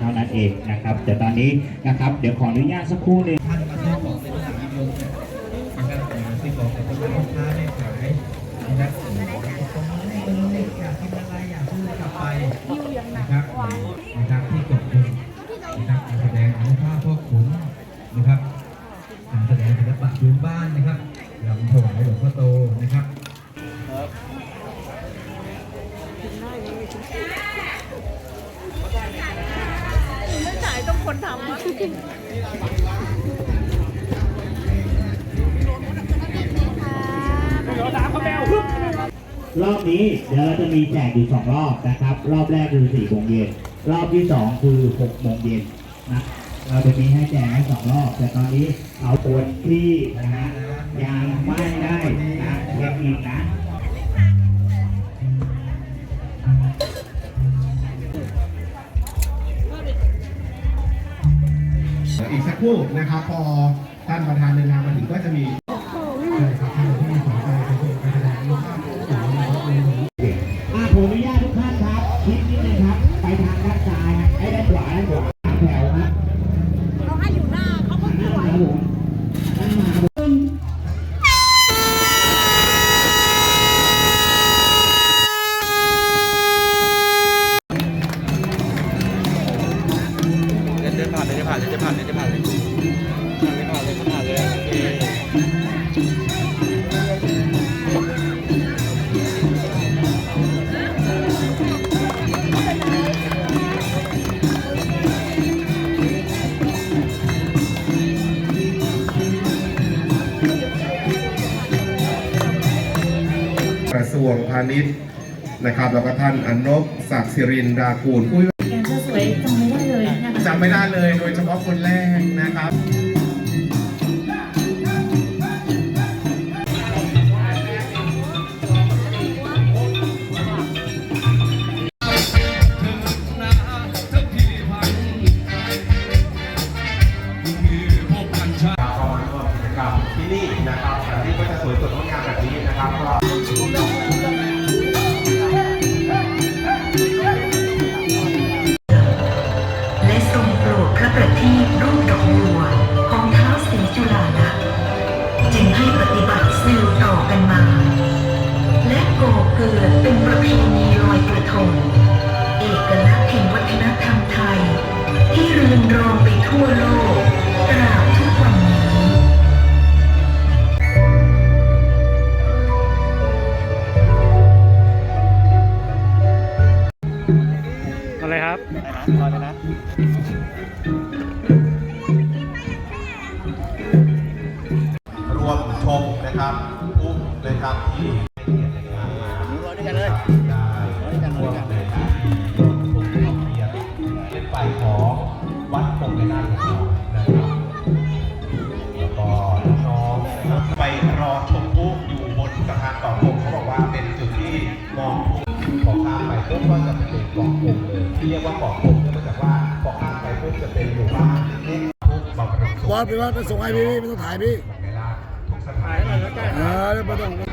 เท่านั้นเองนะครับ แต่ตอนนี้นะครับเดี๋ยวขออนุญาตสักครู่หนึ่งท่านมาซื้อของในตลาดนัดลงเนี่ยนะครับมาซื้อของกับพ่อค้าแม่ขายนะครับของเลยอยากกินอะไรอยากซื้อะไรกลับไปนะครับนะครับที่กดเงินนะครับการแสดงอนุภาพพ่อขุนนะครับการแสดงศิลปะพื้นบ้านนะครับลำถวายหลวงพ่อโตนะครับ ขายต้องคนทำรอบนี้เดี๋ยวเราจะมีแจกอยู่สองรอบนะครับ รอบแรกคือสี่โมงเย็นรอบที่สองคือหกโมงเย็นนะเราจะมีให้แจกให้สองรอบ แต่ตอนนี้เอาคนที่นะฮะยังไม่ได้นะเช็คอินนะ ครู่นะครับ พอท่านประธานเดินทางมาถึงก็จะมี กระทรวงพาณิชย์นะครับ แล้วก็ท่านอนบศักดิ์สิรินดากูลผู้ จำไม่ได้เลยโดยเฉพาะคนแรกนะครับก็มาร่วมกิจกรรมที่นี่นะครับแต่ที่ก็จะสวยสดงดงามแบบนี้นะครับก็ กันมา และก่อเกิดเป็นประเพณีลอยกระทง เอกลักษณ์แห่งวัฒนธรรมไทย ที่เรือนรองไปทั่วโลกตราบทุกวันนี้อะไรครับรอเลยนะ ครับที่รอด้วยกันเลยได้ร่วมในพิธีรวมทุกขอบเกียรติเป็นฝ่ายของวัดปงในนาของเรานะครับแล้วก็น้องๆนะครับไปรอชมปุ๊อยู่บนสะพานต่อพงเขาบอกว่าเป็นจุดที่มองทุกพอข้ามไปปุ๊บก็จะเป็นเกาะพงเลยที่เรียกว่าเกาะพงเนื่องมาจากว่าพอข้ามไปปุ๊บจะเป็นหมู่บ้านเล็กๆทุกบำรุงสุขบอสไปว่าไปส่งให้พี่พี่ไม่ต้องถ่ายพี่เวลาทุกสถานที่นะครับเออไม่ต้อง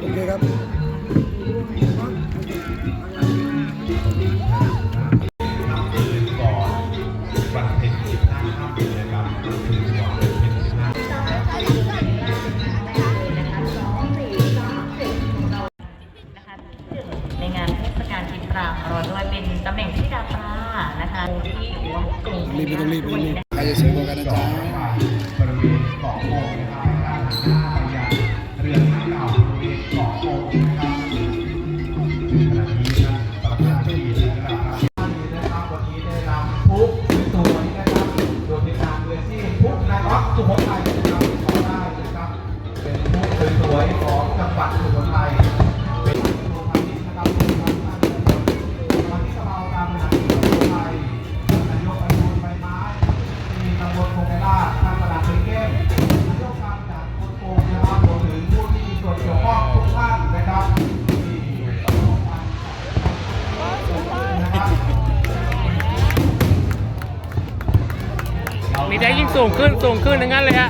โอเคครับทำคืนก่อนวันเพ็ญสิบห้าค่ำนะครับคืนก่อนวันเพ็ญสิบห้านะคะในงานเทศกาลกินปลาของเราด้วยเป็นตำแหน่งที่ดาปลานะคะที่อยู่ตรงรีบไม่ต้องรีบไม่ต้องรีบด้วยนะใครจะเสียงบอกกันนะจ๊ะ บ ตำบลโพงไกาท่านประหลัดเป็นเก้มนายกการจากคนโกงนะครับรวมถึงผู้ที่มีส่วนเกี่ยวข้องทุกท่านนะครับที่ร่วมกันนะครับมีแต่ยิ่งสูงขึ้นสูงขึ้นอย่างนั้นเลยฮะ